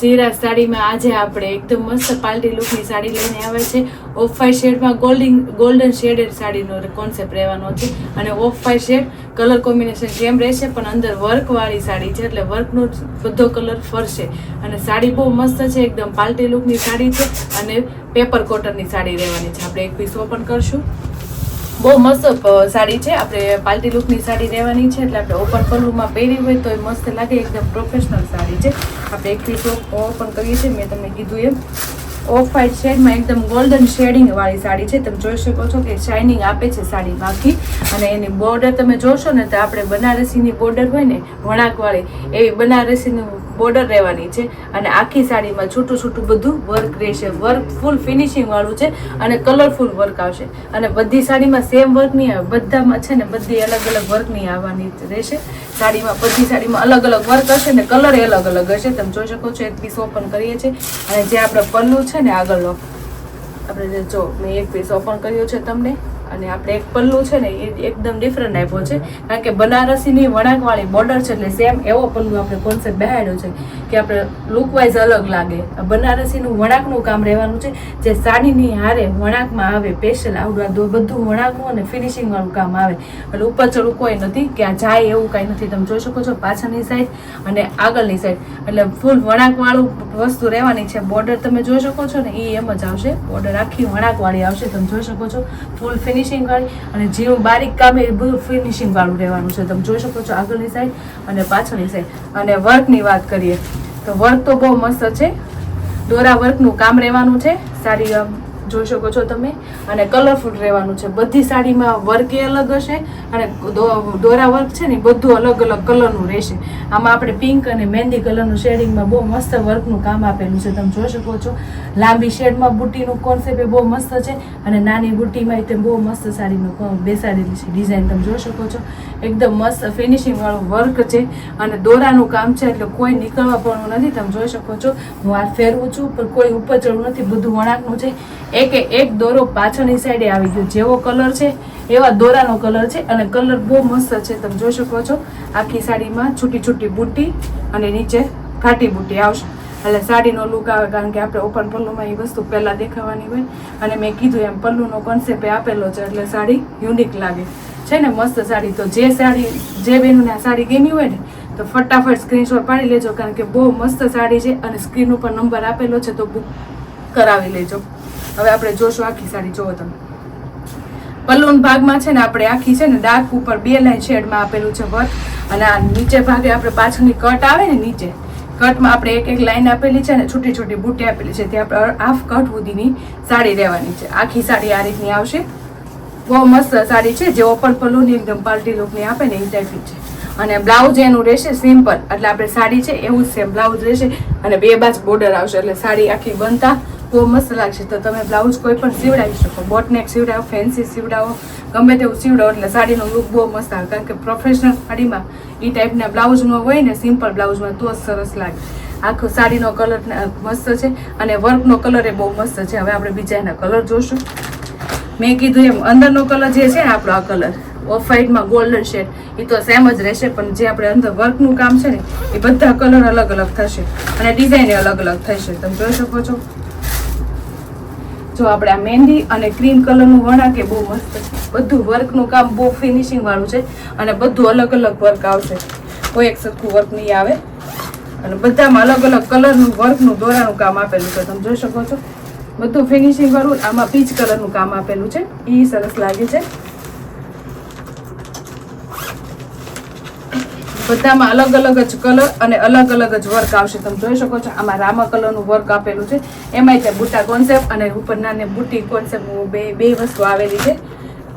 સીરા સાડીમાં આજે આપણે એકદમ મસ્ત પાલટી લુકની સાડી લઈને આવે છે. ઓફ વાઇટ શેડમાં ગોલ્ડિંગ ગોલ્ડન શેડેડ સાડીનો કોન્સેપ્ટ રહેવાનો છે. અને off white shade colour combination same રહેશે? પણ અંદર વર્કવાળી સાડી છે, એટલે વર્કનો બધો કલર ફરશે. અને સાડી બહુ મસ્ત છે, એકદમ પાલટી લુકની સાડી છે. અને પેપર કોટનની સાડી રહેવાની છે. આપણે એક પીસ ઓપન કરશું. બહુ મસ્ત સાડી છે. આપણે પાર્ટી લુકની સાડી રહેવાની છે, એટલે આપણે ઓપન પલ્લુમાં પહેરી હોય તો એ મસ્ત લાગે, એકદમ પ્રોફેશનલ સાડી છે. આપણે એક પીસ ઓપન કરીએ છીએ, મેં તમને કીધું એમ. ઓફ વ્હાઇટ શેડમાં એકદમ ગોલ્ડન શેડિંગ વાળી સાડી છે. તમે જોઈ શકો છો કે શાઇનિંગ આપે છે સાડી બાકી અને એની બોર્ડર તમે જોશો ને, તો આપણે બનારસીની બોર્ડર હોય ને વણાકવાળી એવી બનારસીની બોર્ડર રહેવાની છે અને આખી સાડીમાં છૂટું છૂટું બધું વર્ક રહેશે. વર્ક ફૂલ ફિનિશિંગ વાળું છે અને કલરફુલ વર્ક આવશે. અને બધી સાડીમાં સેમ વર્ક નહીં આવે. બધામાં છે ને બધી અલગ અલગ વર્ક નહીં આવવાની રહેશે. સાડીમાં, બધી સાડીમાં અલગ અલગ વર્ક હશે ને કલર અલગ અલગ હશે. તમે જોઈ શકો છો એક પીસ ઓપન કરીએ છીએ. અને જે આપણે પલ્લું છે ને આગળનો આપણે જો મેં એક પીસ ઓપન કર્યો છે તમને. અને આપણે એક પલ્લુ છે ને એ એકદમ ડિફરન્ટ આપ્યો છે. કારણ કે બનારસીની વળાંકવાળી બોર્ડર છે એટલે સેમ એવો પલ્લુ આપણે કોન્સેપ્ટ બેહાડ્યો છે કે આપણે લુકવાઇઝ અલગ લાગે. બનારસીનું વળાંકનું કામ રહેવાનું છે. જે સાડીની હારે વળાંકમાં આવે સ્પેશિયલ આવડું આ બધું વળાંકનું અને ફિનિશિંગવાળું કામ આવે. એટલે ઉપર ચડું કોઈ નથી કે આ જાય એવું કાંઈ નથી. તમે જોઈ શકો છો પાછળની સાઈડ અને આગળની સાઈડ એટલે ફૂલ વળાંકવાળું વસ્તુ રહેવાની છે. બોર્ડર તમે જોઈ શકો છો ને એ એમ જ આવશે. બોર્ડર આખી વળાંકવાળી આવશે. તમે જોઈ શકો છો. ફૂલ ફિનિશિંગ વાળી અને જેવું બારીક કામ એ બધું ફિનિશિંગ વાળું રહેવાનું છે. તમે જોઈ શકો છો આગળની સાઈડ અને પાછળની સાઈડ અને વર્કની વાત કરીએ તો વર્ક તો બહુ મસ્ત છે. દોરા વર્કનું કામ રહેવાનું છે. આમ જોઈ શકો છો તમે. અને કલરફુલ રહેવાનું છે. બધી સાડીમાં વર્ક એ અલગ હશે અને દોરા વર્ક છે ને બધું અલગ અલગ કલરનું રહેશે. આમાં આપણે પિંક અને મહેંદી કલરનું શેડિંગમાં બહુ મસ્ત વર્કનું કામ આપેલું છે. તમે જોઈ શકો છો. લાંબી શેડમાં બુટ્ટીનું કોન્સેપ્ટ એ બહુ મસ્ત છે અને નાની બુટ્ટીમાં તે બહુ મસ્ત સાડીનું બેસાડેલી છે ડિઝાઇન તમે જોઈ શકો છો. એકદમ મસ્ત ફિનિશિંગવાળું વર્ક છે અને દોરાનું કામ છે એટલે કોઈ નીકળવા પણ નથી. તમે જોઈ શકો છો. હું આ ફેરવું છું, પણ કોઈ ઉપર ચડવું નથી. બધું વણાકનું છે. એકે એક દોરો પાછળની સાઈડે આવી ગયો. જેવો કલર છે, એવા દોરાનો કલર છે અને કલર બહુ મસ્ત છે. તમે જોઈ શકો છો, આખી સાડીમાં છૂટી છૂટી બુટ્ટી અને નીચે ઘાટી બુટ્ટી આવશે. એટલે સાડીનો લુક આવે કારણ કે આપણે ઓપન પલ્લુમાં એ વસ્તુ પહેલાં દેખાવાની હોય. અને મેં કીધું એમ, પલ્લુનો કોન્સેપ્ટ આપેલો છે, એટલે સાડી યુનિક લાગે. છે ને, મસ્ત સાડી. તો જે સાડી, જે બેનને આ સાડી ગમી હોય ને, તો ફટાફટ સ્ક્રીનશોટ પાડી લેજો. કારણ કે બહુ મસ્ત સાડી છે અને સ્ક્રીન ઉપર નંબર આપેલો છે, તો બુક કરાવી લેજો. હવે આપણે જોશું આખી સાડી. જોવો તમે. પલ્લુન ભાગમાં છે ને આપણે આખી છે ને ડાર્ક ઉપર બે લાઈન શેડમાં આપેલું છે વર્ક. અને આ નીચે ભાગે આપણે પાછળની કટ આવે ને નીચે. કટમાં આપણે એક એક લાઈન આપેલી છે ને છૂટી છૂટી બુટી આપેલી છે. ત્યાં આપણે હાફ કટ સુધીની સાડી રહેવાની છે. આખી સાડી આ રીતની આવશે. બહુ મસ્ત સાડી છે, જે ઓપન પલ્લુની એકદમ પાર્ટી લુકની આપે ને એ ટાઈપની છે. અને બ્લાઉઝ એનું રહેશે સિમ્પલ એટલે આપણે સાડી છે, એવું જ સેમ બ્લાઉઝ રહેશે. અને બે બાજ બોર્ડર આવશે. એટલે સાડી આખી બનતા બહુ મસ્ત લાગશે. તો તમે બ્લાઉઝ કોઈ પણ સીવડાવી શકો. બોટનેક સીવડાવો, ફેન્સી સીવડાવો, ગમે તેવું સીવડાવો એટલે સાડીનો લુક બહુ મસ્ત આવે. કારણ કે પ્રોફેશનલ સાડીમાં એ ટાઈપના બ્લાઉઝનો હોય ને સિમ્પલ બ્લાઉઝમાં તો જ સરસ લાગે. આખો સાડીનો કલર મસ્ત છે. અને વર્કનો કલર એ બહુ મસ્ત છે. હવે આપણે બીજા એના કલર જોશું. મેં કીધું એમ, અંદરનો કલર જે છે ને આપણો આ કલર ઓફ વ્હાઇટમાં ગોલ્ડન શેડ એ તો સેમ જ રહેશે, પણ જે આપણે અંદર વર્કનું કામ છે ને, એ બધા કલર અલગ અલગ થશે. અને ડિઝાઇન અલગ અલગ થશે. તમે જોઈ શકો છો. જો આપણે આ મહેંદી અને ક્રીમ કલરનું વણાકે બહુ મસ્ત બધું વર્કનું કામ, બહુ ફિનિશિંગવાળું છે અને બધું અલગ અલગ વર્ક આવશે. કોઈ એક સરખું વર્ક નહીં આવે. અને બધામાં અલગ અલગ કલરનું વર્કનું દોરાનું કામ આપેલું છે. તમે જોઈ શકો છો. બધું ફિનિશિંગવાળું આમાં પીચ કલરનું કામ આપેલું છે. એ સરસ લાગે છે. બધામાં અલગ અલગ જ કલર અને અલગ અલગ જ વર્ક આવશે. તમે જોઈ શકો છો, આમાં રામા કલરનું વર્ક આપેલું છે. એમાંય ત્યાં બુટ્ટા કોન્સેપ્ટ અને ઉપર નાની બુટ્ટી કોન્સેપ્ટ બે બે વસ્તુ આવેલી છે.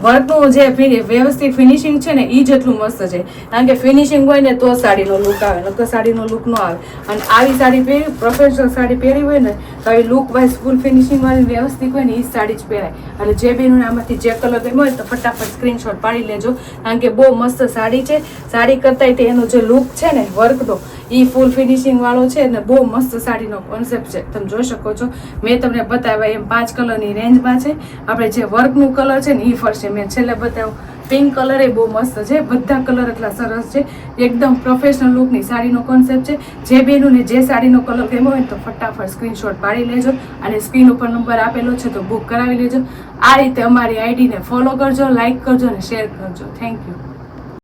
વર્કનું જે વ્યવસ્થિત ફિનિશિંગ છે ને એ જેટલું મસ્ત છે. કારણ કે ફિનિશિંગ હોય ને તો સાડીનો લુક આવે, નકર સાડીનો લુક ન આવે. અને આવી સાડી પહેરી પ્રોફેશનલ સાડી પહેરી હોય ને, તો આવી લુક વાઇઝ ફૂલ ફિનિશિંગ વાળી વ્યવસ્થિત હોય ને એ સાડી જ પહેરાય. અને જે બેનું આમાંથી જે કલર ગમ્યો હોય તો ફટાફટ સ્ક્રીનશોટ પાડી લેજો. કારણ કે બહુ મસ્ત સાડી છે. સાડી કરતાંય તે એનો જે લુક છે ને વર્કનો એ ફૂલ ફિનિશિંગ વાળો છે ને બહુ મસ્ત સાડીનો કોન્સેપ્ટ છે. તમે જોઈ શકો છો. મેં તમને બતાવ્યા એમ પાંચ કલરની રેન્જમાં છે. આપણે જે વર્કનું કલર છે ને એ ફરશે. મેં છેલ્લે બતાવ્યું પિંક કલર એ બહુ મસ્ત છે. બધા કલર એટલા સરસ છે. એકદમ પ્રોફેશનલ લુકની સાડીનો કોન્સેપ્ટ છે. જે બેનુંને જે સાડીનો કલર ગમ્યો હોય તો ફટાફટ સ્ક્રીનશોટ પાડી લેજો અને સ્ક્રીન ઉપર નંબર આપેલો છે તો બુક કરાવી લેજો. આ રીતે અમારી આઈડીને ફોલો કરજો લાઇક કરજો અને શેર કરજો. Thank you